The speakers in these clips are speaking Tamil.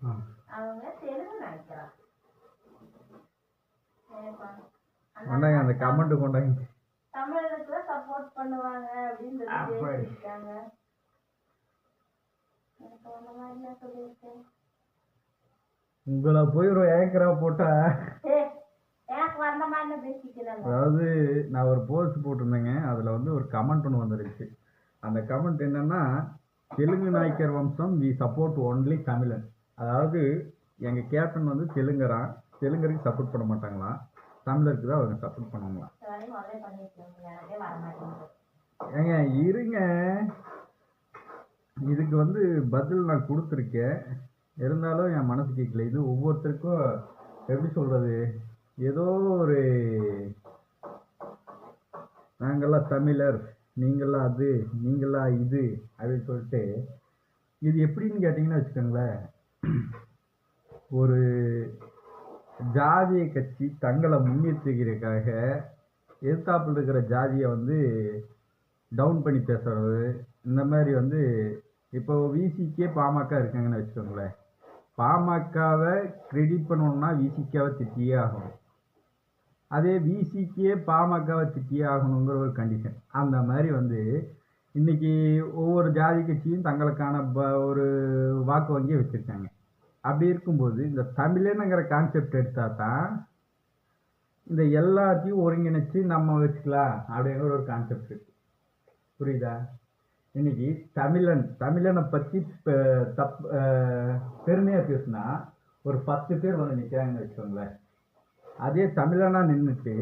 அவங்க தெலுங்கு நினைக்கிறான் ஏப்பா, கொண்டாங்க அந்த கமெண்ட் கொண்டாங்க. சப்போர்ட் பண்ணுவாங்க அப்படின்னு உங்களை போய் ஒரு ஏக்கரா போட்டா அதாவது நான் ஒரு போஸ்ட் போட்டிருந்தேங்க. அதில் வந்து ஒரு கமெண்ட் ஒன்று வந்துருச்சு அந்த கமெண்ட் என்னன்னா தெலுங்கு நாயக்கர் வம்சம் வி சப்போர்ட் ஒன்லி தமிழன். அதாவது எங்கள் கேப்டன் வந்து தெலுங்கரா தெலுங்கருக்கு சப்போர்ட் பண்ண மாட்டாங்களாம். தமிழருக்கு தான் அவங்க சப்போர்ட் பண்ணுவாங்களாம் ஏங்க இருங்க. இதுக்கு வந்து பதில் நான் கொடுத்துருக்கேன். இருந்தாலும் என் மனசு கேட்கல. இது ஒவ்வொருத்தருக்கும் எப்படி சொல்றது? ஏதோ ஒரு நாங்கெல்லாம் தமிழர். நீங்களாம் அது நீங்களாம் இது அப்படின்னு சொல்லிட்டு இது எப்படின்னு கேட்டிங்கன்னா வச்சுக்கோங்களேன். ஒரு ஜாதிய கட்சி தங்களை முன்னேற்றிக்கிறதுக்காக எதிர்த்தாப்பில் இருக்கிற ஜாதியை வந்து டவுன் பண்ணி பேசுறது இந்த மாதிரி வந்து இப்போ விசிக்கே பாமக இருக்காங்கன்னு வச்சுக்கோங்களேன். பாமகவை கிரெடிட் பண்ணணும்னா விசிக்காவை திட்டியே ஆகணும். அதே விசிக்கே பாமகவை திட்டியே ஆகணுங்கிற ஒரு கண்டிஷன் அந்த மாதிரி வந்து இன்னைக்கு ஒவ்வொரு ஜாதி கட்சியும் தங்களுக்கான ப- ஒரு வாக்கு வங்கியை வச்சுருக்காங்க. அப்படி இருக்கும்போது இந்த தமிழனுங்கிற கான்செப்ட் எடுத்தால் தான் இந்த எல்லாத்தையும் ஒருங்கிணைச்சு நம்ம வச்சுக்கலாம் அப்படிங்கிற ஒரு கான்செப்ட் இருக்கு. புரியுதா? இன்னைக்கு தமிழன் தமிழனை பற்றி தப் பெருமையாக பேசுனா ஒரு பத்து பேர் வந்து நிற்கிறாங்கன்னு வச்சுக்கோங்களேன். அதே தமிழனாக நின்றுட்டு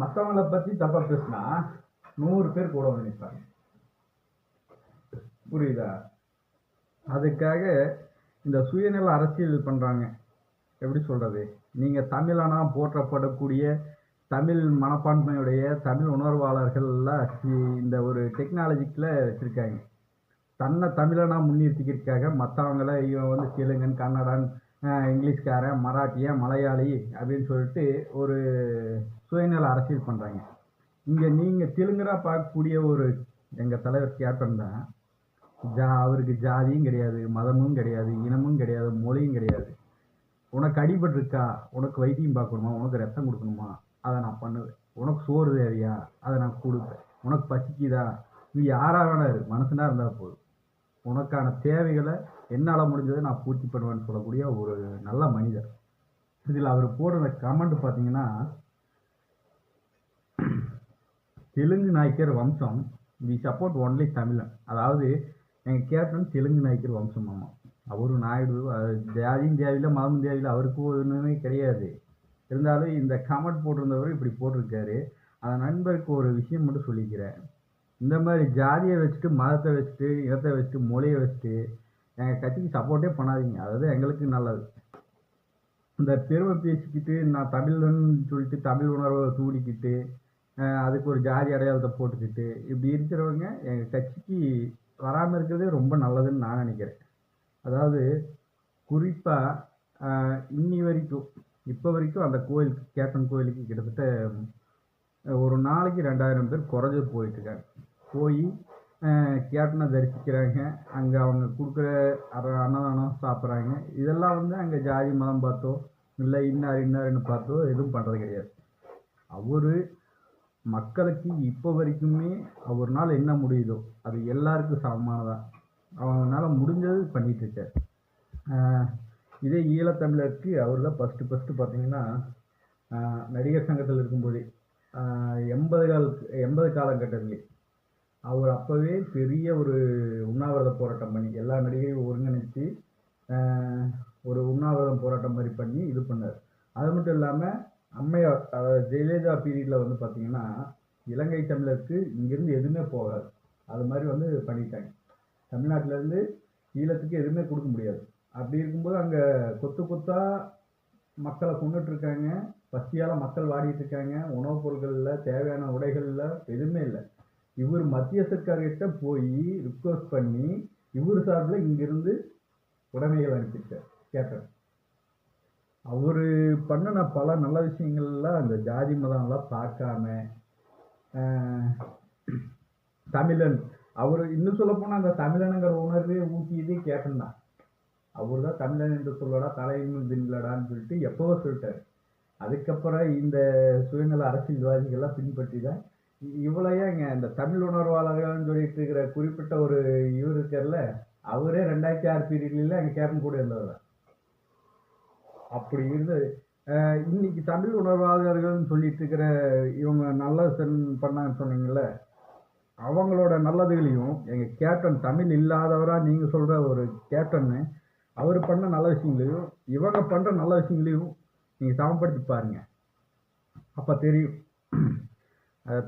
மற்றவங்கள பற்றி தப்பாக பேசுனா நூறு பேர் கூட வந்து நிற்பாங்க புரியுதா? அதுக்காக இந்த சுயநல அரசியல் பண்ணுறாங்க எப்படி சொல்கிறது நீங்கள் தமிழனா போற்றப்படக்கூடிய தமிழ் மனப்பான்மையுடைய தமிழ் உணர்வாளர்கள்லாம் இந்த ஒரு டெக்னாலஜிக்கில் வச்சுருக்காங்க. தன்னை தமிழனா முன்னிறுத்திக்கிறதுக்காக மற்றவங்கள இவன் வந்து தெலுங்கன் கன்னடன் இங்கிலீஷ்காரன் மராட்டியன் மலையாளி அப்படின்னு சொல்லிட்டு ஒரு சுயநல அரசியல் பண்ணுறாங்க இங்கே நீங்கள் தெலுங்கரா பார்க்கக்கூடிய ஒரு எங்கள் தலைவர் கேப்டன் தான் ஜா அவருக்கு ஜாதியும் கிடையாது மதமும் கிடையாது இனமும் கிடையாது மொழியும் கிடையாது. உனக்கு அடிபட்டிருக்கா உனக்கு வைத்தியம் பார்க்கணுமா? உனக்கு ரத்தம் கொடுக்கணுமா? அதை நான் பண்ணுவேன். உனக்கு சோறு தேவையா? அதை நான் கொடுப்பேன். உனக்கு பசிக்குதா? நீ யாராக வேணா இரு. மனசுனா இருந்தால் போதும். உனக்கான தேவைகளை என்னால் முடிஞ்சதை நான் பூர்த்தி பண்ணுவேன்னு சொல்லக்கூடிய ஒரு நல்ல மனிதர். இதில் அவர் போடுற கமெண்ட் பார்த்தீங்கன்னா தெலுங்கு நாயக்கர் வம்சம் வி சப்போர்ட் ஒன்லி தமிழன். அதாவது எங்கள் கேப்டன் தெலுங்கு நாயக்கர் வம்சம் அவரும் நாயுடு அது ஜாதியும் தேவையில்லை மதமும் தேவையில்லை அவருக்கு ஒன்றுமே கிடையாது இருந்தாலும் இந்த கமெண்ட் போட்டிருந்தவர் இப்படி போட்டிருக்காரு அந்த நண்பருக்கு ஒரு விஷயம் மட்டும் சொல்லிக்கிறேன் இந்த மாதிரி ஜாதியை வச்சுட்டு மதத்தை வச்சுட்டு இனத்தை வச்சுட்டு மொழியை வச்சுட்டு எங்கள் கட்சிக்கு சப்போர்ட்டே பண்ணாதீங்க அதாவது எங்களுக்கு நல்லது இந்த பெருமை பேசிக்கிட்டு நான் தமிழன் சொல்லிட்டு தமிழ் உணர்வை தூடிக்கிட்டு அதுக்கு ஒரு ஜாதி அடையாளத்தை போட்டுக்கிட்டு இப்படி இருக்கிறவங்க எங்கள் கட்சிக்கு வராமல் இருக்கிறதே ரொம்ப நல்லதுன்னு நான் நினைக்கிறேன். அதாவது குறிப்பாக இன்னி வரைக்கும் இப்போ வரைக்கும் அந்த கோயிலுக்கு கேப்டன் கோயிலுக்கு கிட்டத்தட்ட ஒரு நாளைக்கு ரெண்டாயிரம் பேர் குறைஞ்சு போயிட்டுருக்காங்க. போய் கேப்டனை தரிசிக்கிறாங்க. அங்கே அவங்க கொடுக்குற அன்னதானம் சாப்பிட்றாங்க. இதெல்லாம் வந்து அங்கே ஜாதி மதம் பார்த்தோ இல்லை இன்னார் இன்னார்னு பார்த்தோ எதுவும் பண்ணுறது கிடையாது. அவர் மக்களுக்கு இப்போ வரைக்குமே அவர்னால் என்ன முடியுதோ அது எல்லாருக்கும் சமமானதான் அவனால் முடிஞ்சது பண்ணிகிட்ருக்கார் இதே ஈழத்தமிழருக்கு அவர் தான் ஃபஸ்ட்டு ஃபஸ்ட்டு பார்த்தீங்கன்னா நடிகர் சங்கத்தில் இருக்கும்போதே எண்பது கால எண்பது காலகட்டத்திலே அவர் அப்போவே பெரிய ஒரு உண்ணாவிரத போராட்டம் பண்ணி எல்லா நடிகரையும் ஒருங்கிணைத்து ஒரு உண்ணாவிரதம் போராட்டம் மாதிரி பண்ணி இது பண்ணார். அது மட்டும் இல்லாமல் அம்மையார் அதாவது ஜெயலலிதா பீரியடில் வந்து பார்த்தீங்கன்னா இலங்கை தமிழருக்கு இங்கேருந்து எதுவுமே போகாது. அது மாதிரி வந்து பண்ணிட்டாங்க. தமிழ்நாட்டிலேருந்து ஈழத்துக்கு எதுவுமே கொடுக்க முடியாது. அப்படி இருக்கும்போது அங்கே கொத்து கொத்தாக மக்களை கொண்டுட்ருக்காங்க பசியால் மக்கள் வாடிட்டு இருக்காங்க. உணவுப் பொருட்களில் தேவையான உடைகளில் எதுவுமே இல்லை. இவர் மத்திய சர்க்கார்கிட்ட போய் ரிக்வஸ்ட் பண்ணி இவர் சார்பில் இங்கிருந்து உடைமைகள் அனுப்பிச்சார். கேட்டேன் அவர் பண்ணின பல நல்ல விஷயங்கள்லாம் அந்த ஜாதி மதம்லாம் பார்க்காம தமிழன். அவர் இன்னும் சொல்லப்போனால் அந்த தமிழனுங்கிற உணர்வே ஊட்டியதே கேட்டன் தான் அவர் தான் தமிழன் என்று சொல்லடா தலையின்மை தின்லடான்னு சொல்லிட்டு எப்போவோ சொல்லிட்டார். அதுக்கப்புறம் இந்த சுயநல அரசியல்வாதிகள்லாம் பின்பற்றி தான் இவ்வளோ இங்கே இந்த தமிழ் உணர்வாளர்கள்னு சொல்லிட்டு இருக்கிற குறிப்பிட்ட ஒரு இவர் இருக்கார்ல அவரே ரெண்டாயிரத்தி ஆறு பீரியட்ல அங்கே கேப்டன் கூட இருந்தவர் தான் அப்படி இருந்து இன்னைக்கு தமிழ் உணர்வாளர்கள்னு சொல்லிட்டு இருக்கிற இவங்க நல்லது சென்- பண்ணாங்கன்னு சொன்னீங்கல்ல அவங்களோட நல்லதுகளையும் எங்கள் கேப்டன் தமிழ் இல்லாதவராக நீங்கள் சொல்கிற ஒரு கேப்டன்னு அவர் பண்ண நல்ல விஷயங்களையும் இவங்க பண்ணுற நல்ல விஷயங்களையும் நீங்கள் சமப்படுத்தி பாருங்கள் அப்போ தெரியும்.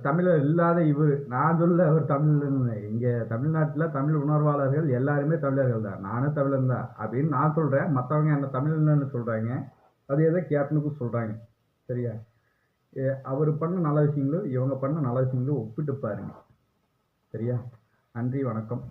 தமிழர் இல்லாத இவர். நான் சொல்ல அவர் தமிழ்னு இங்கே தமிழ்நாட்டில் தமிழ் உணர்வாளர்கள் எல்லாருமே தமிழர்கள் தான். நானும் தமிழன் தான் அப்படின்னு நான் சொல்கிறேன் மற்றவங்க என்ன தமிழ்னு சொல்கிறாங்க அதே தான் கேப்டனுக்கும் சொல்கிறாங்க சரியா? அவர் பண்ண நல்ல விஷயங்களும் இவங்க பண்ண நல்ல விஷயங்களும் ஒப்பிட்டு பாருங்க. சரியா? நன்றி வணக்கம்.